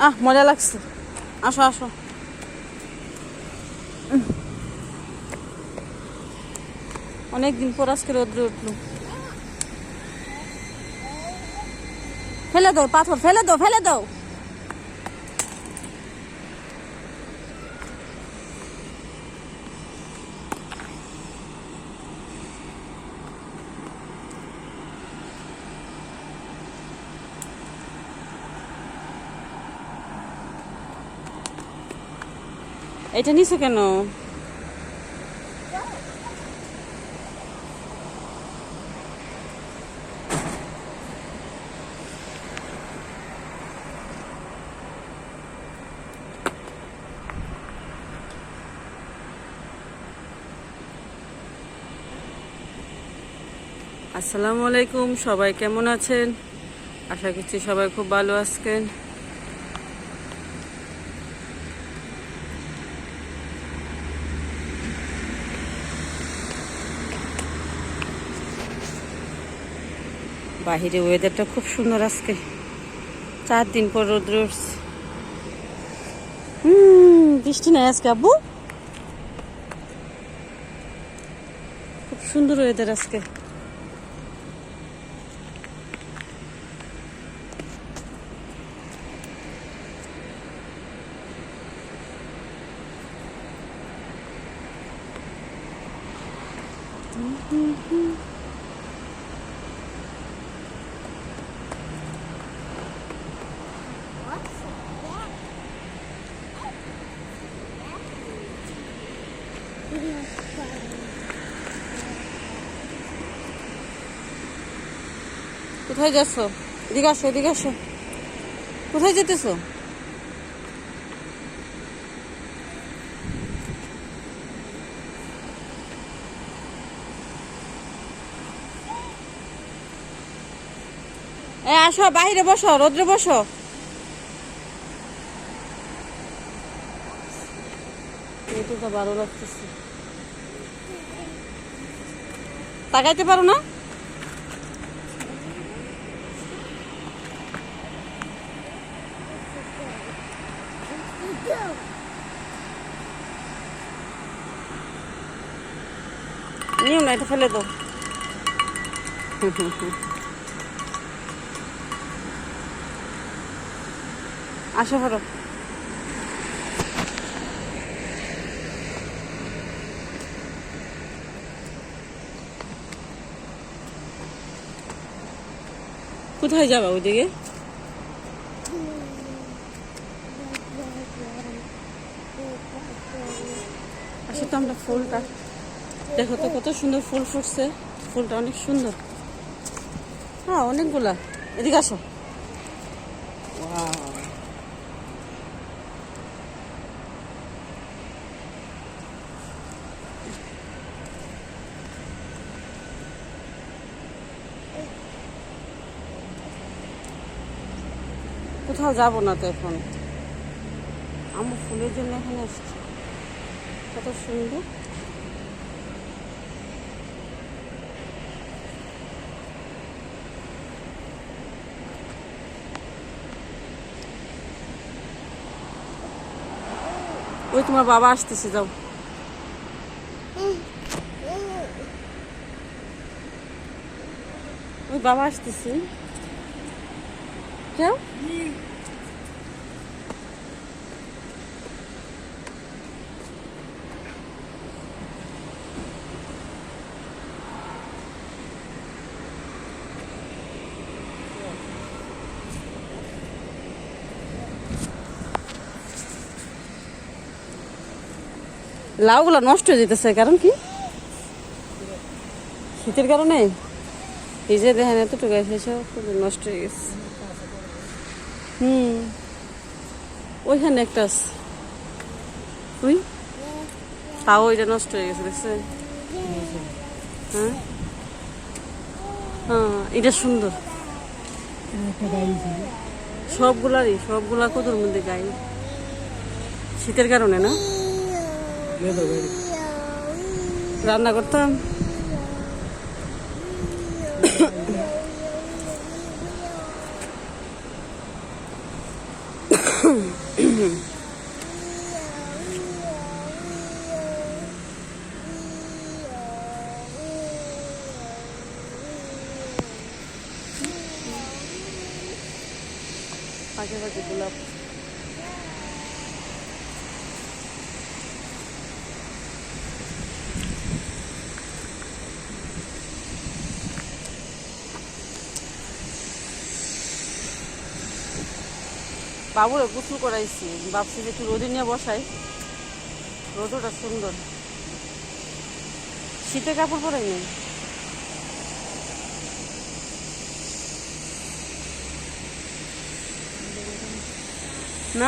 আহ, মজা লাগছে। আসো আসো। অনেকদিন পর আজকে রোদ্রে উঠল। ফেলে দাও, পাথর, ফেলে দাও ফেলে দাও। এটা নিছো কেন? আসসালামু আলাইকুম সবাই কেমন আছেন? আশা করছি সবাই খুব ভালো আছেন। বাহিরে ওয়েদারটা খুব সুন্দর আজকে। চার দিন পর রোদ হুম, বৃষ্টি নাই আজকে, আব্বু? খুব সুন্দর ওয়েদার আজকে। কোথায় যাচ্ছ? এদিকে আসো এদিকে আসো। কোথায় যেতেছো? আসো বাইরে বসো রোদ্রে বসো। তো ভালো লাগতেছে। তাকাইতে পারো না? নিও না এটা ফেলে দাও। আসো ধরো। কোথায় যাবা ওইদিকে? তো আমরা ফুলটা। দেখো তো কত সুন্দর ফুল ফুটছে। ফুলটা অনেক সুন্দর। হ্যাঁ অনেকগুলা। এদিকে আসো। কোথাও যাবো না তো এখন আমার ফুলের জন্য এখানে এসছি কত সুন্দর ওই তোমার বাবা আসতেছে যাও ওই বাবা আসতেছে যাও লাউগুলো নষ্ট হয়ে যেতেছে, কারণ কি? শীতের কারণে? এই যে দেখেন, এতটুকু এসেছে, নষ্ট হয়ে গেছে। হুম। ওইখানে একটা আছে। তুই তাও ওইটা নষ্ট হয়ে গেছে দেখছেন হ্যাঁ। হ্যাঁ এটা সুন্দর। সবগুলারই সবগুলা কতর মধ্যে গাই। শীতের কারণে না? রান্না করতাম? পাখি পাখি গোলাপ। বাবুরে গোসল করাইছি। ভাবছি যে একটু রোদে নিয়ে বসাই। রোদটা সুন্দর। শীতে কাপড় পরে নেই